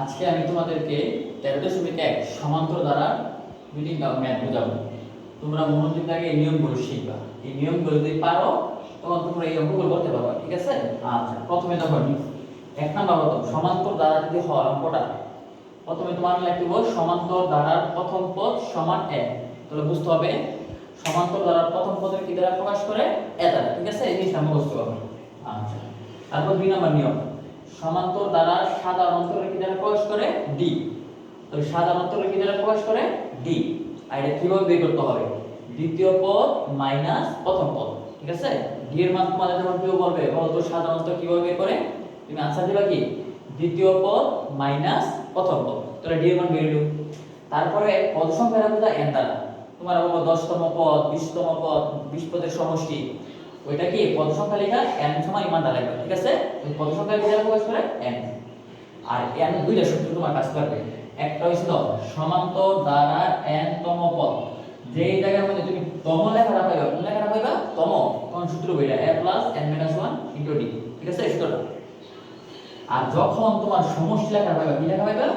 আজকে আমি তোমাদেরকে তেরো দশমিক এক সমান্তর দ্বারা মিটিং বা ম্যাথ বোঝাবো। তোমরা মনোযোগ লাগে এই নিয়মগুলো শিখবা। এই নিয়মগুলো যদি পারো, তখন তোমরা এই অঙ্কগুলো করতে পারবা, ঠিক আছে? আচ্ছা প্রথমে দেখো এক নাম্বার হতো সমান্তর দ্বারা যদি হয় অঙ্কটা, প্রথমে তোমার লিখব সমান্তর দ্বারার প্রথম পদ সমান এক। তাহলে বুঝতে হবে, সমান্তর দ্বারার প্রথম পদের কি দ্বারা প্রকাশ করে? এ দ্বারা, ঠিক আছে? এই জিনিসটা মুখস্থ করবে আচ্ছা তারপর দুই নাম্বার নিয়ম। সমান্তর দ্বারা সাধারণ অন্তরের কি দ্বারা প্রকাশ করে ডি তো সাধারণ অন্তরের কি দ্বারা প্রকাশ করে ডি আর এটা কীভাবে বের করতে হবে? দ্বিতীয় পদ মাইনাস প্রথম পদ। ঠিক আছে? ডি এর মান তোমাদের যখন কেউ বলবে বলতো সাধারণত কীভাবে বের করে? তুমি আনসার দিবা কি? দ্বিতীয় পদ মাইনাস প্রথম পদ। তাহলে ডি এর মান বের হলো। তারপরে পদ সংখ্যা রাখো এন দ্বারা। তোমার বলব দশতম পদ, বিশতম পদ, বিশ পদের সমষ্টি। ওইটা কি? পদ সংখ্যা লেখা n সমান ইমান দ্বারা লেখা, ঠিক আছে? ওই পদ সংখ্যা কীভাবে প্রকাশ করে, n আর n দুইটা সূত্র তোমার কাজ করবে। একটা হইছিল সমান্তর দ্বারা n তম পদ। যেই জায়গার মধ্যে তুমি তম লেখাটা পাইবা, কোন লেখাটা পাইবা? তম। কোন সূত্র বইটা? a n 1 d, ঠিক আছে? সূত্রটা। আর যখন তোমার সমষ্টি লেখা পাইবা, কি লেখা পাইবা?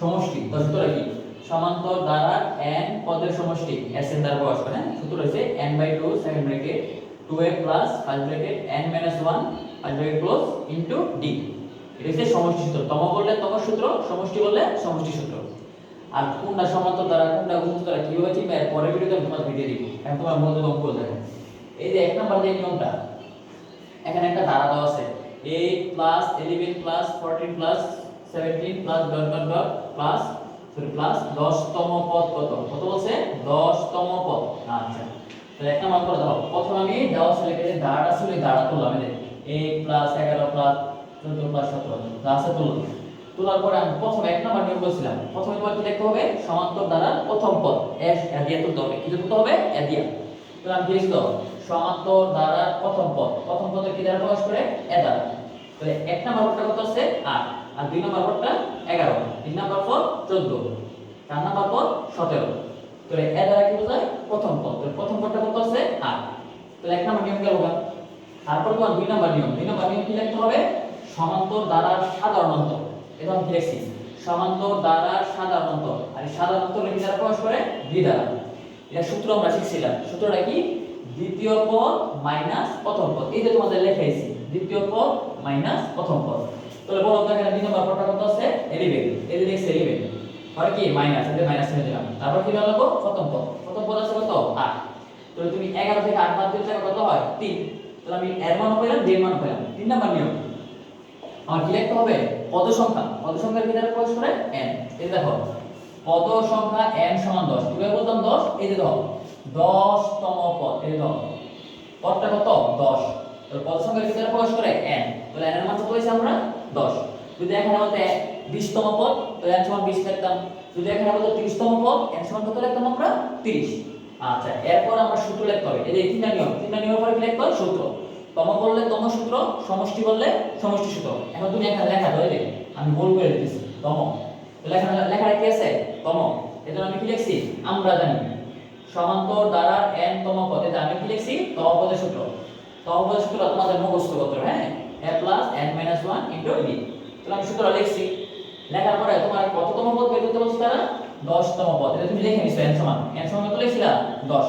সমষ্টি। তো সূত্রটা কি? সমান্তর দ্বারা n পদের সমষ্টি, s এর দ্বারা প্রকাশ করে হ্যাঁ? সূত্র হচ্ছে n by 2 second bracket 2a plus first bracket n minus 1 first bracket close into d. এটা হচ্ছে সমষ্টি সূত্র। তম বললে তম সূত্র, সমষ্টি বললে সমষ্টি সূত্র। আর কোনটা সমান্তর দ্বারা, কোনটা গুণিত দ্বারা কীভাবে চিনবে? এর পরের ভিডিওতে আমি তোমাদের ভিডিও দিব। এখন তোমার মনোযোগ অঙ্ক দেখো। এই যে এক নাম্বার যে নিয়মটা, এখানে একটা ধারা দেওয়া আছে। 8 plus 11 plus 14 plus 17 plus dot dot dot plus sorry plus 10 তম পদ কত? কত বলছে? 10 তম পদ আচ্ছা। তাহলে একটা মান করে দাও। প্রথমে আমি দেওয়া ছিল যে ধারাটা ছিল, এই ধারাটা তুললাম, এই যে 8 প্লাস 11 প্লাস 14 প্লাস 17 ক্লাসে তুললাম। তোলার পরে আমি প্রথম এক নাম্বার নিয়ম বলছিলাম প্রথমে কি লিখতে হবে? সমান্তর দ্বারা প্রথম পদ এস এদিয়া তুলতে হবে। কি তুলতে হবে? এদিয়া তাহলে আমি লিখছি সমান্তর দ্বারা প্রথম পদ। প্রথম পদের কি দ্বারা প্রকাশ করে? এ দ্বারা। তাহলে এক নাম্বার পদটা কত আছে? 8 আর দুই নাম্বার পদটা 11 তিন নাম্বার পদ 14 চার নাম্বার পদ 17 তাহলে এ কি বোঝায়? পদ তাহলে প্রথম পদটা কত আছে? 8 তাহলে এক নাম্বার নিয়ম গেল গা। তারপর তোমার দুই নাম্বার নিয়ম। দুই নাম্বার নিয়ম কি লিখতে হবে? সমান্তর দ্বারা সাধারণ অন্তর। এটা আমি লিখছি সমান্তর দ্বারা সাধারণ অন্তর। আর এই সাধারণ অন্তর কি দ্বারা প্রকাশ করে? দ্বি দ্বারা। এটা সূত্র আমরা শিখছিলাম। সূত্রটা কি? দ্বিতীয় পদ মাইনাস প্রথম পদ। এই যে তোমাদের লেখাইছি দ্বিতীয় পদ মাইনাস প্রথম পদ। তাহলে বলো তো এখানে দুই নম্বর পদটা কত আছে? 11 এই যে লিখছে 11 আর কি? মাইনাস। যে মাইনাস এনে দিলাম। তারপর কি লাগল প্রথম পদ। পদ আছে কত 8 তাহলে তুমি 11 থেকে 8 বাদ দিলে কত হয়? 3 তাহলে আমি এর মান পেলাম এর মান পেলাম তিন নাম্বার নিয়ম। আমার কি লিখতে হবে? পদ সংখ্যা পদ সংখ্যার কি দ্বারা প্রকাশ করে? n এই দেখো পদ সংখ্যা n সমান 10 কীভাবে বলতাম 10 এই দেখো 10 তম পদ। এই দেখো, পদটা কত? 10 তো পদ সংখ্যার ভিতরে প্রকাশ করে? n তাহলে n এর মান কত হইছে আমরা? 10 যদি এখানে বলতে 20 তম পদ তো n সমান 20 লিখতাম। যদি এখানে বলতে 30 তম পদ n সমান কত লিখতাম আমরা? 30 আচ্ছা এরপর আমরা সূত্র লিখতে হবে এই যে তিনটা নিয়ম, তিনটা নিয়মের পরে কি লিখতে হবে সূত্র। তম বললে তম সূত্র, সমষ্টি বললে সমষ্টি সূত্র। এখন তুমি এখানে লেখা এই আমি ভুল করে দিতেছি, তম। লেখা লেখাটা কি আছে? তম। এজন্য আমি কি লিখছি? আমরা জানি। সমান্তর দ্বারা n তম পদে। এটা আমি কি লিখছি? তম পদের সূত্র। তম পদের সূত্র তোমাদের মুখস্থ করতে হ্যাঁ? a plus n minus 1 into d তাহলে আমি সূত্রটা লিখছি। লেখার পরে তোমার কততম পদ বের করতে বলছে তারা? 10 তম পদ। এটা তুমি লিখে নিছো, n সমান। n সমান কত লিখছিলা 10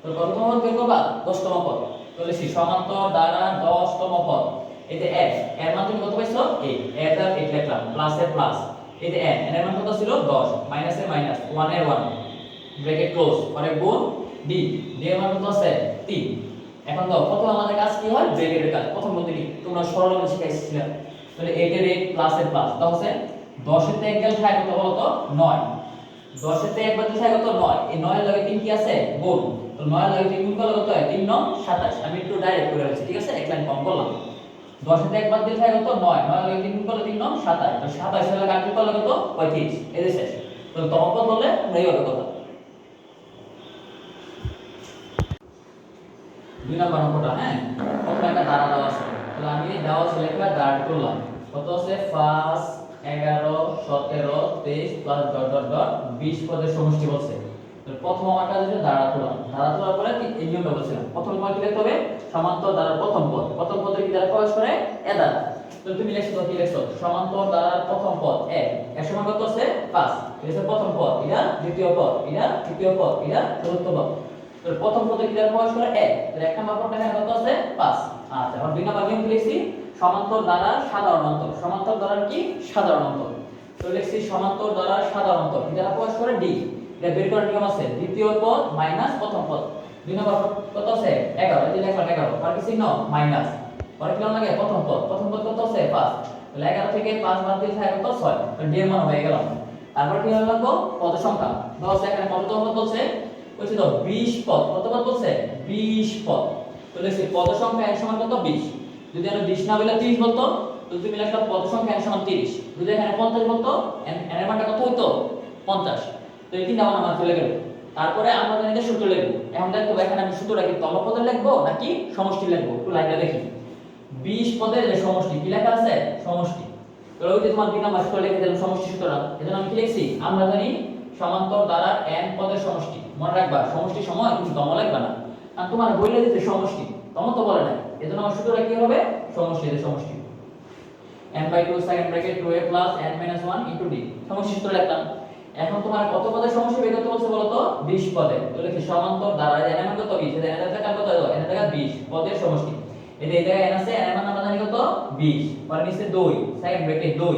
তো কততম পদ বের করবা? 10 তম পদ। তাহলে সি সমান্তর দ্বারা 10 তম পদ। এই যে x এর মান তুমি কত পাইছো? 8 এর দ্বারা 8 লিখলাম। প্লাস এর প্লাস এই যে n এর মান কত ছিল? 10 মাইনাস এর মাইনাস 1 এর 1 ব্র্যাকেট ক্লোজ পরে গুণ d d এর মান কত আছে? 3 এখন দাও, প্রথম আমাদের কাজ কি হয়? ব্র্যাকেটের কাজ। প্রথম কি? তোমরা সরল ভাবে শিখাইছিলা তাহলে 8 এর 8 প্লাস এর প্লাস দাও আছে 10 এর তে এক থাকে কত বলো তো? 9 10 এর তে একবার দিলে থাকে কত? 9 এই 9 এর লগে 3 কি আছে? গুণ। তো 9 এর লগে 3 গুণ করলে কত হয়? 3 9 27 আমি একটু ডাইরেক্ট করে ফেলছি ঠিক আছে? এক লাইন কম করলাম। 10 এর তে একবার দিলে থাকে কত? 9 9 এর লগে 3 গুণ করলে 3 9 27 তো 27 এর লগে 8 করলে কত? 35 এই যে শেষ। তো তমপদ বললে আমরা এইভাবে কথা। দুই নম্বর অঙ্কটা হ্যাঁ? প্রথমে একটা দাঁড়া দেওয়া আছে। তাহলে আমি দেওয়া আছে লেখা দাঁড় করলাম। কত আছে? পাঁচ এগারো, সতেরো, তেইশ প্লাস ডট ডট ডট বিশ পদের সমষ্টি বলছে। তো প্রথম আমার কাজ হচ্ছে দাঁড়া তোলা দাঁড়া তোলার পরে এই নিয়মটা বলছিলাম প্রথম তোমার কি লিখতে হবে? সমান্তর দ্বারা প্রথম পদ। প্রথম পদের কি দ্বারা প্রকাশ করে? এ দ্বারা। তো তুমি লিখছো কি লিখছো? সমান্তর দ্বারা প্রথম পদ, এক। এর সমান কত আছে? 5 এটা প্রথম পদ এটা দ্বিতীয় পদ এটা তৃতীয় পদ এটা চতুর্থ পদ। তো প্রথম পদে কি দ্বারা প্রকাশ করে? এক। তাহলে এক নম্বর পদটা কত আছে? 5 আচ্ছা এখন দুই নম্বর নিয়ম লিখছি, সমান্তর দ্বারা সাধারণ অন্তর। সমান্তর দ্বারা কি? সাধারণ অন্তর। তো লিখছি সমান্তর দ্বারা সাধারণ অন্তর। দ্বারা প্রকাশ করে ডি এটা বের করার নিয়ম আছে, দ্বিতীয় পদ মাইনাস প্রথম পদ। দুই নম্বর কত আছে? 11 এই লিখলাম 11 আর চিহ্ন? মাইনাস পরে কি লাগে? প্রথম পদ। প্রথম পদ কত আছে? 5 তাহলে 11 থেকে 5 বাদ দিলে থাকে কত? 6 তাহলে ডি এর মান হয়ে গেল। তারপর কি হলো লাগবো? পদ সংখ্যা। 10 এখানে কত পদ বলছে? বলছে তো 20 পদ। কত পদ বলছে? 20 পদ। তো লিখছি পদ সংখ্যা এর সমান কত? 20 যদি আমরা 20 না বলে 30 বলতো তো তুমি লিখলা পদ সংখ্যা এর সমান 30 যদি এখানে 50 বলতো এর মানটা কত হইতো? 50 তো এই তিনটা মান আমার চলে গেল। তারপরে আমরা জানি যে সূত্র লিখব। এখন দেখো এখানে আমি সূত্রটা কি তলপদে লিখব নাকি সমষ্টি লিখব? একটু লাইনটা দেখি। 20 পদের সমষ্টি, কি লেখা আছে? সমষ্টি। তো ওই যে তোমার বিনা মাস করে লিখে দিলাম সমষ্টি সূত্রটা। এজন্য আমি কি লিখছি? আমরা জানি সমান্তর দ্বারা n পদের সমষ্টি। মনে রাখবা, সমষ্টি সময় তুমি দম লিখবা না। কারণ তোমার বইলে দিতে সমষ্টি। তম তো বলে নাই। এজন্য আমার সূত্রটা কি হবে? সমষ্টি এর সমষ্টি। n by 2 second bracket 2a plus n minus 1 into d সমষ্টি সূত্র লিখলাম। এখন তোমার কত পদের সমষ্টি বের করতে বলছে বলো তো 20 পদের। তো লিখি সমান্তর দ্বারা n এর মান কত? 20 এর n এর জায়গা কত? n এর জায়গা 20 পদের সমষ্টি। এই জায়গায় n আছে, n এর মান আমরা জানি কত? 20 পরে নিচে 2 সেকেন্ড ব্র্যাকেট 2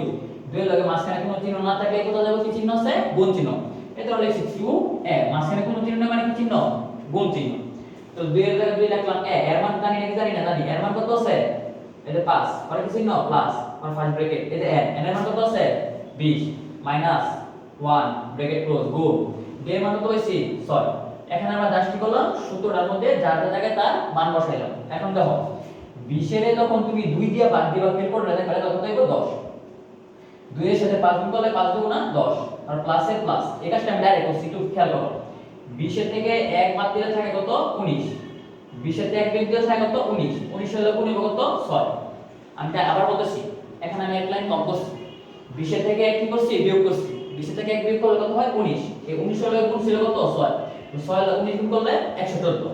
দুই লগে মাঝখানে কোনো চিহ্ন না থাকলে কোথায় যাবে? কি চিহ্ন আছে? গুণ চিহ্ন। এটা লিখছি q a মাঝখানে কোনো চিহ্ন মানে কি চিহ্ন? গুণ চিহ্ন। তো 2 এর জায়গায় 2 লিখলাম a এর মান জানি নাকি জানি না, জানি। এর মান কত আছে? যে পাঁচ, পরে কি চিহ্ন? প্লাস পরে ফার্স্ট ব্র্যাকেট যে n n এর মান কত আছে? 20 মাইনাস 1 ব্র্যাকেট ক্লোজ গুণ d এর মান কত হইছে 6 এখানে আমরা জাস্ট কি করলাম? সূত্রটার মধ্যে যার যার জায়গায় তার মান বসাইলাম। এখন দেখো 20 এর যখন তুমি 2 দিয়ে ভাগ দিবা বের করলে তাহলে কত হইব? 10 2 এর সাথে 5 গুণ করলে 5 দুগুণ 10 আর প্লাসে প্লাস এই কাজটা আমি ডাইরেক্ট করছি খেয়াল করো। 20 এর থেকে 1 বাদ দিলে থাকে কত? 19 20 এর থেকে 1 বিয়োগ দিলে থাকে কত? 19 19 হলে গুণ হবে কত? 6 আমি আবার বলতেছি, এখানে আমি এক লাইন কম করছি। 20 এর থেকে 1 কি করছি? বিয়োগ করছি। 20 এর থেকে 1 বিয়োগ করলে কত হয়? 19 এই 19 হলে গুণ ছিল কত? 6 তো 6 হলে 19 গুণ করলে 114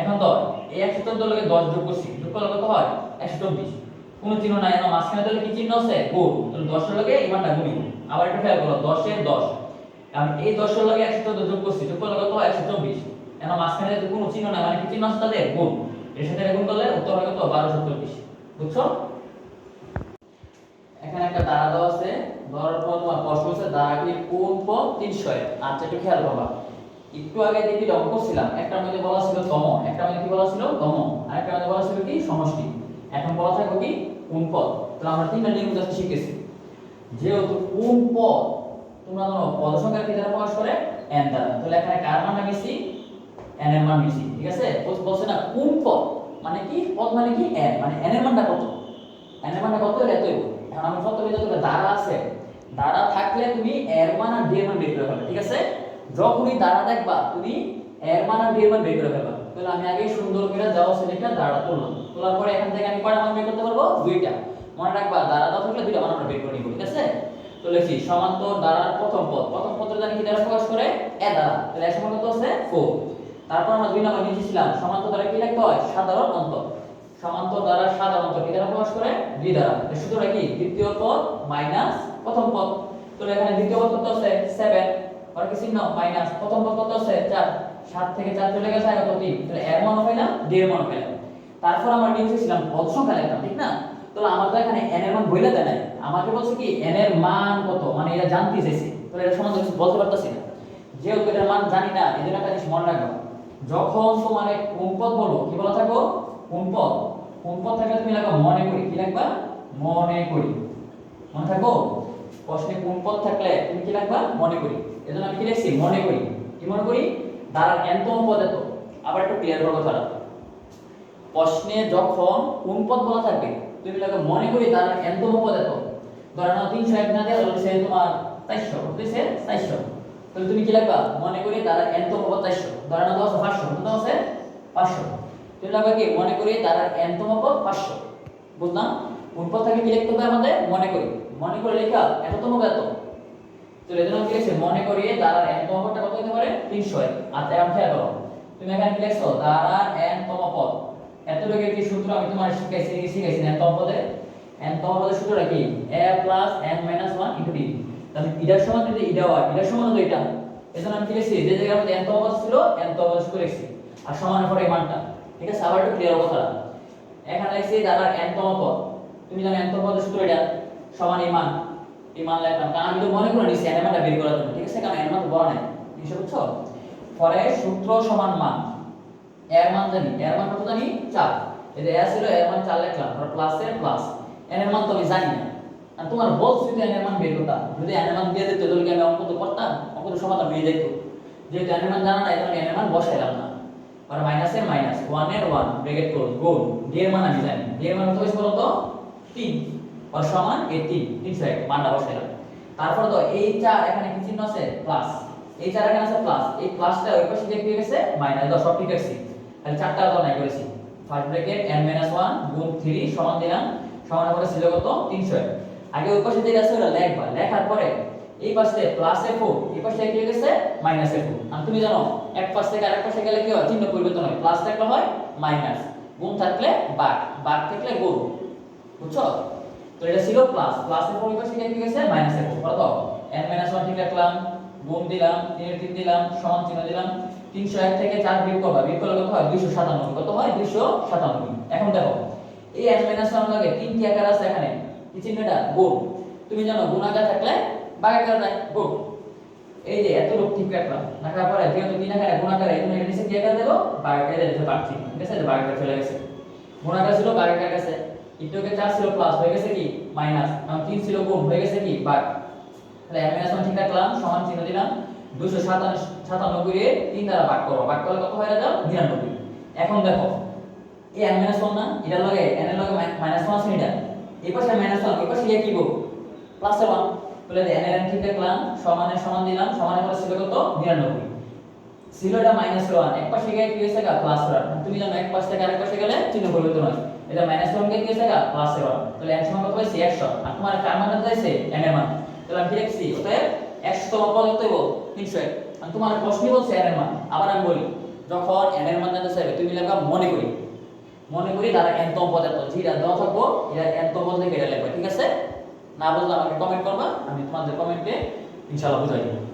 এখন তো এই 114 লগে 10 যোগ করছি, যোগ করলে কত হয়? 124 কোনো চিহ্ন নাই না মাঝখানে তাহলে কি চিহ্ন আছে? গুণ। তাহলে 10 এর লগে মানটা গুণি আবার একটা খেয়াল করো 10 এর 10 আমি এই 10 এর লগে 114 যোগ করছি, যোগ করলে কত হয়? 124 এখন মাঝখানে তো কোনো চিহ্ন নাই মানে কি চিহ্ন আছে তাদের? গুণ। এর সাথে গুণ করলে উত্তর হয় কত? 1224 বুঝছ? এখানে একটা তারা দেওয়া আছে। ধরার পর তোমার প্রশ্ন হচ্ছে দাঁড়াটি কোন পদ তিনশো আচ্ছা একটু খেয়াল করবা। একটু আগে দেখি অঙ্ক করছিলাম একটার মধ্যে বলা ছিল তম একটার মধ্যে কি বলা ছিল তম, আর একটার মধ্যে বলা ছিল কি সমষ্টি। এখন বলা থাকবে কি কোন পদ? তাহলে আমরা তিনটা নিয়ম জাস্ট শিখেছি। যেহেতু কোন পদ তোমরা জানো পদ সংখ্যার কি দ্বারা প্রকাশ করে n দ্বারা। তাহলে এখানে কার মান বেশি n এর মান বেশি ঠিক আছে? বল- বলছে না, কোন পদ? মানে কি? পদ মানে কি? n মানে n এর মানটা কত? n এর মানটা কত? হলে এতই এখন আমরা সত্য বিজাত দ্বারা আছে। দ্বারা থাকলে তুমি এর মান আর d এর মান বের করে ফেলবে, ঠিক আছে? যখনই দ্বারা দেখবা, তুমি এর মান আর d এর মান বের করে ফেলবা। তাহলে আমি আগে সুন্দর করে যাওয়া সেটা দ্বারা তুললাম। তোলার পরে এখান থেকে আমি কয়টা মান বের করতে পারব? দুইটা। মনে রাখবা, দ্বারা দাও থাকলে দুইটা মান আমরা বের করে নিব, ঠিক আছে? তো লিখি, সমান্তর দ্বারার প্রথম পদ। প্রথম পদের জানি কি দ্বারা প্রকাশ করে? এ দ্বারা। তাহলে এর সমান কত আছে 4 তারপর আমরা দুই নম্বর নিচে ছিলাম সমান্তর দ্বারা কি লিখতে হয়? সাধারণ অন্তর। সমান্তর দ্বারা সাধারণ অন্তর কি দ্বারা প্রকাশ করে? দুই দ্বারা। এর সূত্রটা কি? দ্বিতীয় পদ মাইনাস প্রথম পদ। তো এখানে দ্বিতীয় পদ কত আছে? 7 আর কি চিহ্ন? মাইনাস। প্রথম পদ কত আছে? 4 7 থেকে 4 চলে গেছে কত 3 তাহলে এর মান পাইলাম d এর মান পাইলাম তারপর আমরা নিচে ছিলাম পদ সংখ্যা লিখলাম ঠিক না? তাহলে আমার তো এখানে n এর মান বইলে দেয় নাই। আমাকে বলছে কি n এর মান কত? মানে এটা জানতে চাইছে। তাহলে এটা সমান কিছু বলতে পারতাছি না। যেহেতু এটার মান জানি না এই জন্য একটা জিনিস মনে রাখব যখন তোমার কোন পদ বলব কি বলা থাকো? কোন পদ কোন পদ থাকলে তুমি লাগবা মনে করি। কি লাগবা মনে করি। মনে থাকো? প্রশ্নে কোন পদ থাকলে তুমি কি লাগবা মনে করি। এজন্য আমি কি লিখছি? মনে করি। কি মনে করি? দ্বারা এনতম পদ এত। আবার একটু ক্লিয়ার করো কথাটা। প্রশ্নে যখন কোন পদ বলা থাকবে, তুমি লাগে মনে করি দ্বারা এনতম পদ এত। ধরে নাও তিনশো এক না দেওয়া সে তোমার চারশো বুঝতেছে চারশো। তাহলে তুমি কি লাগবা? মনে করি দ্বারা এনতম পদ চারশো। ধরে নাও দেওয়া পাঁচশো কত আছে পাঁচশো। তুমি লাগবে কি? মনে করি দ্বারা এনতম পদ পাঁচশো। বুঝলাম? কোন পদ থাকে কি লিখতে হবে আমাদের? মনে করি মনে করে লেখা এততম এত। তো এজন্য কি লিখছে? মনে করি দ্বারা এনতম পদটা কত হতে পারে? তিনশো এক আচ্ছা এখন খেয়াল করো তুমি এখানে কি লিখছো? দ্বারা এনতম পদ এত লোকের কি সূত্র আমি তোমার শিখাইছি শিখাইছি এনতম পদে এনতম পদের সূত্রটা কি? a n minus 1 into d তাহলে ইটার সমান যদি ইটা হয় ইটার সমান তো এটা। এজন্য আমি লিখছি? যে জায়গার মধ্যে n তম পদ ছিল, n তম পদ করে লিখছি। আর সমান পরে মানটা। ঠিক আছে? আবার একটু ক্লিয়ার কথা। এখানে লিখছি দাদার n তম পদ তুমি জানো n তম পদের সূত্র এটা? সমান এই মান। এই মান লিখলাম কারণ আমি তো মনে করে নিছি n মানটা বের করার জন্য। ঠিক আছে? কারণ n মান বড় নাই। জিনিসটা বুঝছ? পরে সূত্র সমান মান। এর মান জানি। এর মান কত জানি? 4 এই যে এ ছিল এর মান 4 লিখলাম। আর প্লাস এর প্লাস এন এর মান তো আমি জানি না। আর তোমার বলছি তো এন এর মান বের করতাম যদি এন এর মান দিয়ে দিত, তাহলে আমি অঙ্ক তো করতাম? অঙ্ক তো সমাধান হয়ে যেত যেহেতু এন এর মান জানা নাই, তাহলে এন এর মান বসাইলাম না। আর মাইনাস এর মাইনাস 1 এর 1 ব্র্যাকেট ক্লোজ গোল ডি এর মান আমি জানি। ডি এর মান হইছে বলো তো? 3 আর সমান এই 3 301 মানটা বসাইলাম তারপর তো এই 4 এখানে কি চিহ্ন আছে? প্লাস এই 4 এখানে আছে প্লাস এই প্লাসটা ওই পাশে কি গেছে? মাইনাস দাও সব ঠিক আছে। তাহলে চারটা দাও নাই করেছি। ফার্স্ট ব্র্যাকেট n 1 গুণ 3 সমান দিলাম সমান করে ছিল কত? 300 আগে ওই পাশে যেটা ওটা লেখবা লেখার পরে এই পাশে প্লাস এ 4 এই পাশে কি গেছে? মাইনাস এ 4 আর তুমি জানো, এক পাশ থেকে আরেক পাশে গেলে কি হয়? চিহ্ন পরিবর্তন হয়। প্লাস থাকলে হয় মাইনাস গুণ থাকলে বাদ বাদ থাকলে গুণ। বুঝছ? তো এটা ছিল প্লাস প্লাস এর পরে পাশে কি গেছে? মাইনাস পর কত n 1 ঠিক রাখলাম, গুণ দিলাম 3 এর 3 দিলাম, সমান চিহ্ন দিলাম। 301 থেকে 4 বিয়োগ করবা। বিয়োগ করলে কত হয়? 297 কত হয়? 297 এখন দেখো এই n 1 লাগে তিনটি আকার আছে এখানে। কি চিহ্নটা গুণ তুমি জানো গুণ আকার থাকলে ভাগ আকার নাই গুণ এই যে এত লোক ঠিক রাখলাম। রাখার পরে যেহেতু তিন আকারে গুণ আকারে এখানে এটা নিচে কি আকার দেবো ভাগ আকারে দিতে পারছি ঠিক আছে? ভাগ আকার চলে গেছে। গুণ আকার ছিল ভাগ আকার গেছে। ইটুকে 4 ছিল প্লাস হয়ে গেছে কি? মাইনাস কারণ 3 ছিল গুণ, হয়ে গেছে কি? ভাগ তাহলে n 1 ঠিক রাখলাম, সমান চিহ্ন দিলাম। দুশো 297 এর 3 দ্বারা ভাগ করব ভাগ করলে কত হয়ে যাবে? 99 এখন দেখো এই n 1 না এটা লগে n এর লগে মাইনাস 1 আছে এটা? এই পাশে মাইনাস 1 এই পাশে গিয়ে কি গো? প্লাস 1 তাহলে n এর n ঠিক রাখলাম সমানের সমান দিলাম সমানের পরে ছিল কত? 99 ছিল এটা মাইনাস 1 এক পাশে গিয়ে কি হয়েছে গা? প্লাস 1 তুমি জানো, এক পাশ থেকে আরেক পাশে গেলে চিহ্ন পরিবর্তন হয় এটা মাইনাস 1 গিয়ে কি হয়েছে গা? প্লাস 1 তাহলে n সমান কত হয়েছে 100 আর তোমার কার মান n এর মান। তাহলে আমি অতএব 100 তম পদ হতে হইব। 300 আর তোমার প্রশ্নই বলছে n এর মান। আবার আমি বলি, যখন n এর মান জানতে চাইবে, তুমি লিখবা মনে করি। মনে করি তারা n তম পদ এত যেটা দেওয়া থাকব, এরা তম পদ লিখে এটা লিখবা, ঠিক আছে? না বুঝলে আমাকে কমেন্ট করবা, আমি তোমাদের কমেন্টে ইনশাআল্লাহ বুঝাই দেব।